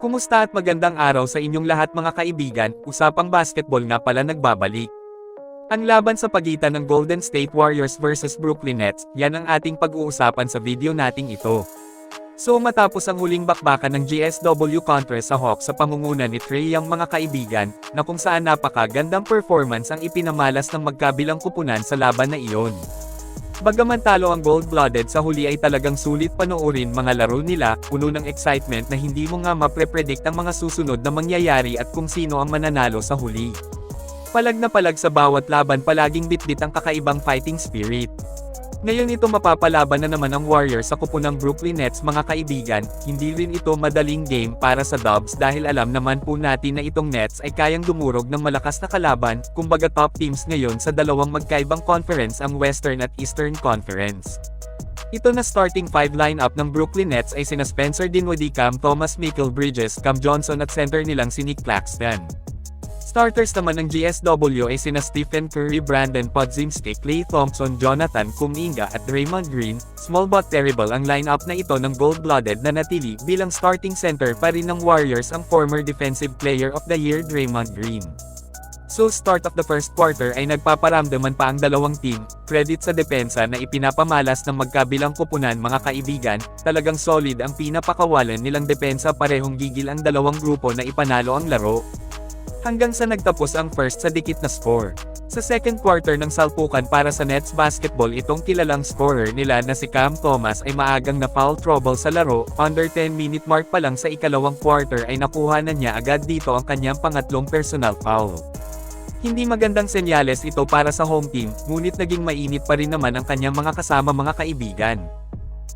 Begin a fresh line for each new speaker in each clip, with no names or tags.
Kumusta at magandang araw sa inyong lahat mga kaibigan, usapang basketball nga pala nagbabalik. Ang laban sa pagitan ng Golden State Warriors versus Brooklyn Nets, yan ang ating pag-uusapan sa video nating ito. So matapos ang huling bakbakan ng GSW kontra sa Hawks sa pangunguna ni Trey ang mga kaibigan, na kung saan napakagandang performance ang ipinamalas ng magkabilang kupunan sa laban na iyon. Bagaman talo ang gold-blooded sa huli ay talagang sulit panoorin mga laro nila, puno ng excitement na hindi mo nga mapre-predict ang mga susunod na mangyayari at kung sino ang mananalo sa huli. Palag na palag sa bawat laban palaging bitbit ang kakaibang fighting spirit. Ngayon ito mapapalaban na naman ang Warriors sa kupunang Brooklyn Nets mga kaibigan, hindi rin ito madaling game para sa Dubs dahil alam naman po natin na itong Nets ay kayang dumurog ng malakas na kalaban, kumbaga top teams ngayon sa dalawang magkaibang conference ang Western at Eastern Conference. Ito na starting five lineup ng Brooklyn Nets ay sina Spencer Dinwiddie, Cam Thomas, Michael Bridges, Cam Johnson at center nilang si Nick Claxton. Starters naman ng GSW ay sina Stephen Curry, Brandon Podzimski, Klay Thompson, Jonathan Kuminga at Draymond Green. Small but terrible ang lineup na ito ng gold-blooded na natili bilang starting center pa rin ng Warriors ang former Defensive Player of the Year Draymond Green. So start of the first quarter ay nagpaparamdaman pa ang dalawang team, credit sa depensa na ipinapamalas ng magkabilang kupunan mga kaibigan, talagang solid ang pinapakawalan nilang depensa parehong gigil ang dalawang grupo na ipanalo ang laro. Hanggang sa nagtapos ang first sa dikit na score. Sa second quarter ng salpukan para sa Nets basketball itong kilalang scorer nila na si Cam Thomas ay maagang na foul trouble sa laro, under 10 minute mark pa lang sa ikalawang quarter ay nakuha na niya agad dito ang kanyang pangatlong personal foul. Hindi magandang senyales ito para sa home team, ngunit naging mainit pa rin naman ang kanyang mga kasama mga kaibigan.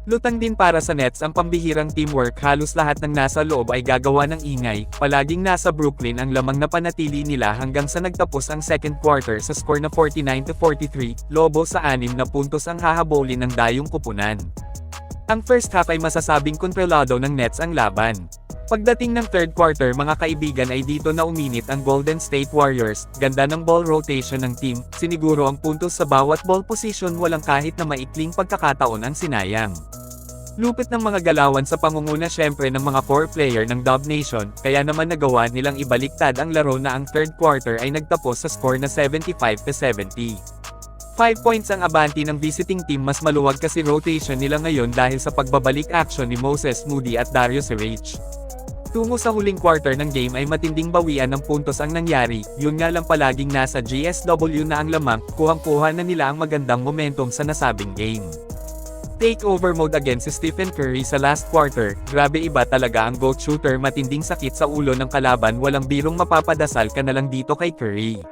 Lutang din para sa Nets ang pambihirang teamwork halos lahat ng nasa loob ay gagawa ng ingay, palaging nasa Brooklyn ang lamang na panatili nila hanggang sa nagtapos ang second quarter sa score na 49-43, lobo sa anim na puntos ang hahabulin ng dayong kupunan. Ang first half ay masasabing kontrolado ng Nets ang laban. Pagdating ng third quarter mga kaibigan ay dito na uminit ang Golden State Warriors, ganda ng ball rotation ng team, siniguro ang puntos sa bawat ball position walang kahit na maikling pagkakataon ang sinayang. Lupit ng mga galawan sa pangunguna syempre ng mga core player ng Dub Nation, kaya naman nagawa nilang ibaliktad ang laro na ang third quarter ay nagtapos sa score na 75-70. 5 points ang abanti ng visiting team mas maluwag kasi rotation nila ngayon dahil sa pagbabalik action ni Moses Moody at Darius Saric. Tungo sa huling quarter ng game ay matinding bawian ng puntos ang nangyari, yun nga lang palaging nasa GSW na ang lamang, kuhang-kuha na nila ang magandang momentum sa nasabing game. Takeover mode again si Stephen Curry sa last quarter, grabe iba talaga ang GOAT shooter matinding sakit sa ulo ng kalaban walang birong mapapadasal ka na lang dito kay Curry.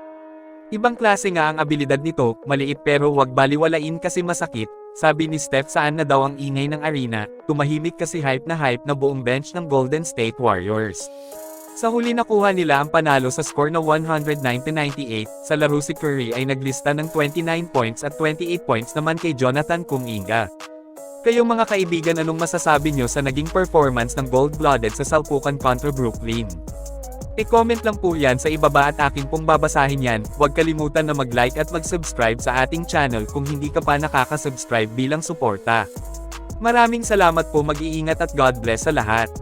Ibang klase nga ang abilidad nito, maliit pero wag baliwalain kasi masakit, sabi ni Steph saan na daw ang ingay ng arena, tumahimik kasi hype na hype na buong bench ng Golden State Warriors. Sa huli nakuha nila ang panalo sa score na 109-98, sa laro si Curry ay naglista ng 29 points at 28 points naman kay Jonathan Kuminga. Kayong mga kaibigan anong masasabi nyo sa naging performance ng gold-blooded sa salpukan kontra Brooklyn? I-comment lang po yan sa ibaba at akin pong babasahin yan, huwag kalimutan na mag-like at mag-subscribe sa ating channel kung hindi ka pa nakaka-subscribe bilang suporta. Maraming salamat po mag-iingat at God bless sa lahat.